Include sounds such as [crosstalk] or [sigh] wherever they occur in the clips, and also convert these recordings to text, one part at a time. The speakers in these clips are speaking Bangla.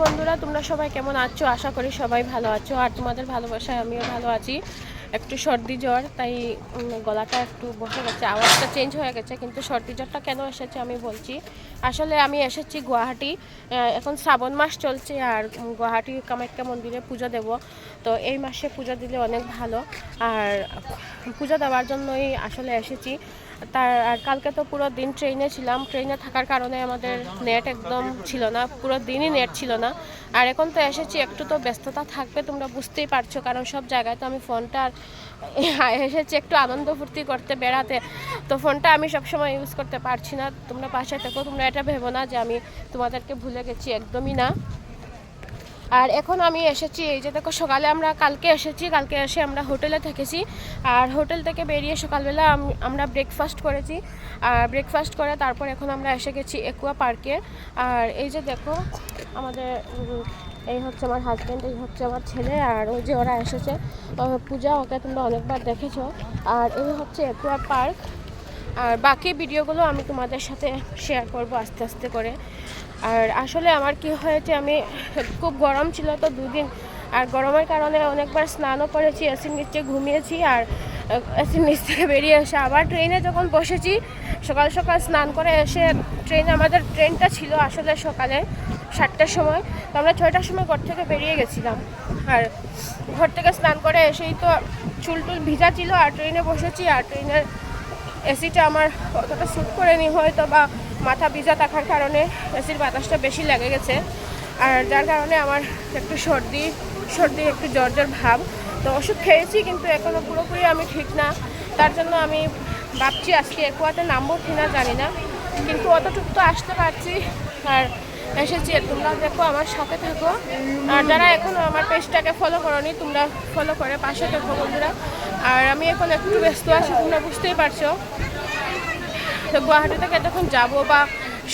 বন্ধুরা, তোমরা সবাই কেমন আছো? আশা করি সবাই ভালো আছো। আর তোমাদের ভালোবাসায় আমিও ভালো আছি। একটু সর্দি জ্বর, তাই গলাটা একটু বসে গেছে। আওয়াজটা চেঞ্জ হয়ে গেছে, কিন্তু সর্দি জ্বরটা কেন এসেছে আমি বলছি। আসলে আমি এসেছি গুয়াহাটি এখন শ্রাবণ মাস চলছে, আর গুয়াহাটি কামাখ্যা মন্দিরে পুজো দেব। তো এই মাসে পুজো দিলে অনেক ভালো। আর, পুজো দেওয়ার জন্যই আসলে এসেছি। তার, আর কালকে তো পুরো দিন ট্রেনে ছিলাম। ট্রেনে থাকার কারণে আমাদের নেট একদম ছিল না, পুরো দিনই নেট ছিল না। আর এখন তো এসেছি, একটু তো ব্যস্ততা থাকবে, তোমরা বুঝতেই পারছ, কারণ সব জায়গায় তো আমি ফোনটা [laughs] এসেছি একটু আনন্দ ফুর্তি করতে, বেড়াতে। তো ফোনটা আমি সবসময় ইউজ করতে পারছি না। তোমরা পাশে থেকো, তোমরা এটা ভেবো না যে আমি তোমাদেরকে ভুলে গেছি, একদমই না। আর এখন আমি এসেছি, এই যে দেখো সকালে আমরা কালকে এসেছি, কালকে এসে আমরা হোটেলে থেকেছি। আর হোটেল থেকে বেরিয়ে সকালবেলা আমরা ব্রেকফাস্ট করেছি। আর ব্রেকফাস্ট করে তারপর এখন আমরা এসে গেছি একুয়া পার্কে আর এই যে দেখো, আমাদের এই হচ্ছে আমার হাজব্যান্ড এই হচ্ছে আমার ছেলে, আর ওই যে ওরা এসেছে। পূজা, ওকে তোমরা অনেকবার দেখেছ। আর এই হচ্ছে একুয়া পার্ক আর বাকি ভিডিওগুলো আমি তোমাদের সাথে শেয়ার করব আস্তে আস্তে করে। আর আসলে আমার কি হয়েছে, আমি খুব গরম ছিল তো দুদিন। আর গরমের কারণে অনেকবার স্নানও করেছি এসির নিচে ঘুমিয়েছি আর এসির নিচ থেকে বেরিয়ে এসে আবার ট্রেনে যখন বসেছি, সকাল সকাল স্নান করে এসে ট্রেন আমাদের ট্রেনটা ছিল আসলে সকালে সাতটার সময়। তো আমরা ছয়টার সময় ঘর থেকে বেরিয়ে গেছিলাম। আর ঘর থেকে স্নান করে এসেই তো চুল টুল ভিজা ছিল, আর ট্রেনে বসেছি, আর ট্রেনের এসিটা আমার অতটা স্যুট করেনি হয়তো বা মাথা ভিজা থাকার কারণে এসির বাতাসটা বেশি লেগে গেছে। আর যার কারণে আমার একটু সর্দি সর্দি, একটু জ্বর জ্বর ভাব। তো ওষুধ খেয়েছি, কিন্তু এখনও পুরোপুরি আমি ঠিক না। তার জন্য আমি ভাবছি আজকে একুয়াতে নামবো কিনা জানি না। কিন্তু অতটুকু তো আসতে পারছি। আর এসেছি, তোমরা দেখো, আমার সাথে থাকো। আর যারা এখনও আমার পেজটাকে ফলো করনি, তোমরা ফলো করে পাশে দেখো বন্ধুরা। আর আমি এখন একটু ব্যস্ত আছি, তোমরা বুঝতেই পারছ। তো গুয়াহাটি থেকে যখন যাব বা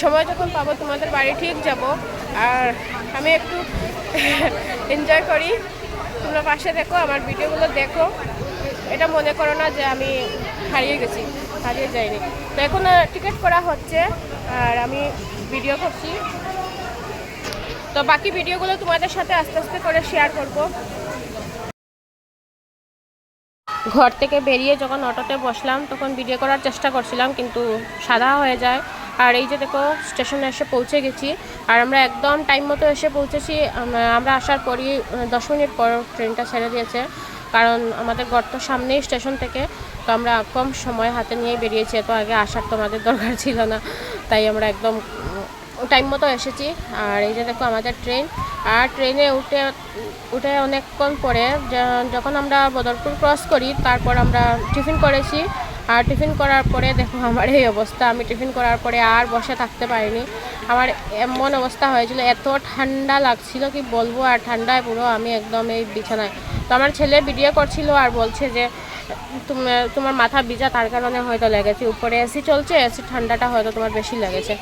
সময় যখন পাবো, তোমাদের বাড়ি ঠিক যাব। আর আমি একটু [laughs] এনজয় করি। তোমরা পাশে দেখো, আমার ভিডিওগুলো দেখো। এটা মনে করো না যে আমি হারিয়ে গেছি, হারিয়ে যাইনি। তো এখন টিকিট করা হচ্ছে, আর আমি ভিডিও করছি। তো বাকি ভিডিওগুলো তোমাদের সাথে আস্তে আস্তে করে শেয়ার করব। ঘর থেকে বেরিয়ে যখন অটোতে বসলাম, তখন ভিডিও করার চেষ্টা করছিলাম, কিন্তু সাদা হয়ে যায়। আর এই যে দেখো স্টেশনে এসে পৌঁছে গেছি। আর আমরা একদম টাইম মতো এসে পৌঁছেছি। আমরা আসার পরই দশ মিনিট পর ট্রেনটা ছেড়ে দিয়েছে। কারণ আমাদের ঘর তো সামনেই স্টেশন থেকে। তো আমরা কম সময় হাতে নিয়ে বেরিয়েছি। এত আগে আসার তো আমাদের দরকার ছিল না। তাই আমরা একদম টাইম মতো এসেছি। আর এই যে দেখো আমাদের ট্রেন আর ট্রেনে উঠে উঠে অনেকক্ষণ পরে যখন আমরা বদরপুর ক্রস করি, তারপর আমরা টিফিন করেছি। আর টিফিন করার পরে দেখো আমার এই অবস্থা। আমি টিফিন করার পরে আর বসে থাকতে পারিনি। আমার এমন অবস্থা হয়েছিল, এত ঠান্ডা লাগছিল কি বলব? আর ঠান্ডায় পুরো আমি একদম এই বিছানায়। তো আমার ছেলে ভিডিও করছিল আর বলছে যে তোমার মাথা ভিজা, তার কারণে হয়তো লেগেছে। উপরে এসি চলছে এসি ঠান্ডাটা হয়তো তোমার বেশি লেগেছে।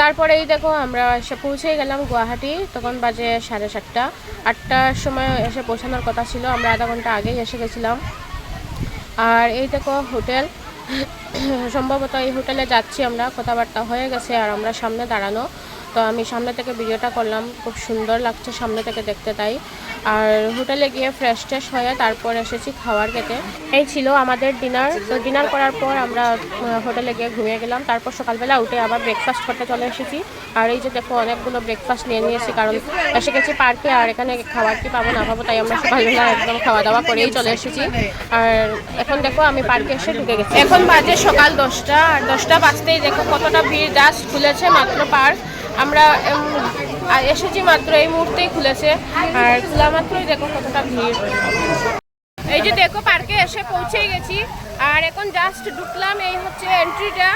তারপরে এই দেখো আমরা এসে পৌঁছে গেলাম গুয়াহাটি, তখন বাজে সাড়ে সাতটা। আটটার সময় এসে পৌঁছানোর কথা ছিল, আমরা আধা ঘণ্টা আগেই এসে গেছিলাম। আর এই দেখো হোটেল, সম্ভবত এই হোটেলে যাচ্ছি আমরা, কথাবার্তা হয়ে গেছে আর আমরা সামনে দাঁড়ানো। তো আমি সামনে থেকে ভিডিওটা করলাম, খুব সুন্দর লাগছে সামনে থেকে দেখতে তাই। আর হোটেলে গিয়ে ফ্রেশ ট্রেশ হয়ে তারপর এসেছি খাওয়ার খেতে এই ছিল আমাদের ডিনার তো ডিনার করার পর আমরা হোটেলে গিয়ে ঘুমিয়ে গেলাম। তারপর সকালবেলা উঠে আবার ব্রেকফাস্ট করতে চলে এসেছি। আর এই যে দেখো, অনেকগুলো ব্রেকফাস্ট নিয়ে নিয়েছি, কারণ এসে গেছি পার্কে আর এখানে খাবার কি পাবো না পাবো তাই আমরা সকালবেলা একদম খাওয়া দাওয়া করেই চলে এসেছি। আর এখন দেখো, আমি পার্কে এসে ঢুকে গেছি। এখন বাজে সকাল দশটা, আর দশটা বাজতেই দেখো কতটা ভিড় জাস্ট খুলেছে মাত্র পার্ক আমরা এসেছি মাত্র এই মুহূর্তেই খুলেছে। আর খোলা মাত্রই দেখো কতটা ভিড়। এই যে দেখো, পার্কে এসে পৌঁছেই গেছি। আর এখন জাস্ট ঢুকলাম এই হচ্ছে এন্ট্রিটা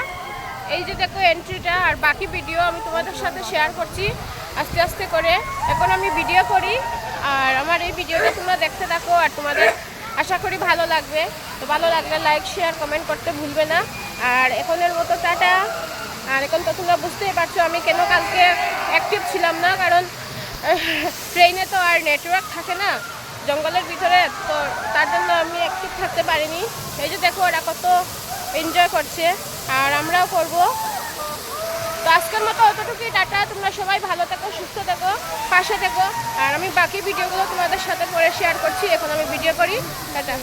এই যে দেখো এন্ট্রিটা আর বাকি ভিডিও আমি তোমাদের সাথে শেয়ার করছি আস্তে আস্তে করে। এখন আমি ভিডিও করি, আর আমার এই ভিডিওটা তোমরা দেখতে থাকো, আর তোমাদের আশা করি ভালো লাগবে। তো ভালো লাগলে লাইক শেয়ার কমেন্ট করতে ভুলবে না। আর এখনের মতো টাটা। আর এখন তো তোমরা বুঝতেই পারছ, আমি কেন কালকে অ্যাক্টিভ ছিলাম না, কারণ ট্রেনে তো আর নেটওয়ার্ক থাকে না, জঙ্গলের ভিতরে, তো তার জন্য আমি অ্যাক্টিভ থাকতে পারিনি। এই যে দেখো, ওরা কত এনজয় করছে, আর আমরাও করব। তো আজকের মতো অতটুকুই টাটা, তোমরা সবাই ভালো থেকো, সুস্থ থেকো, পাশে থেকো, আর আমি বাকি ভিডিওগুলো তোমাদের সাথে পরে শেয়ার করছি, এখন আমি ভিডিও করি, টাটা।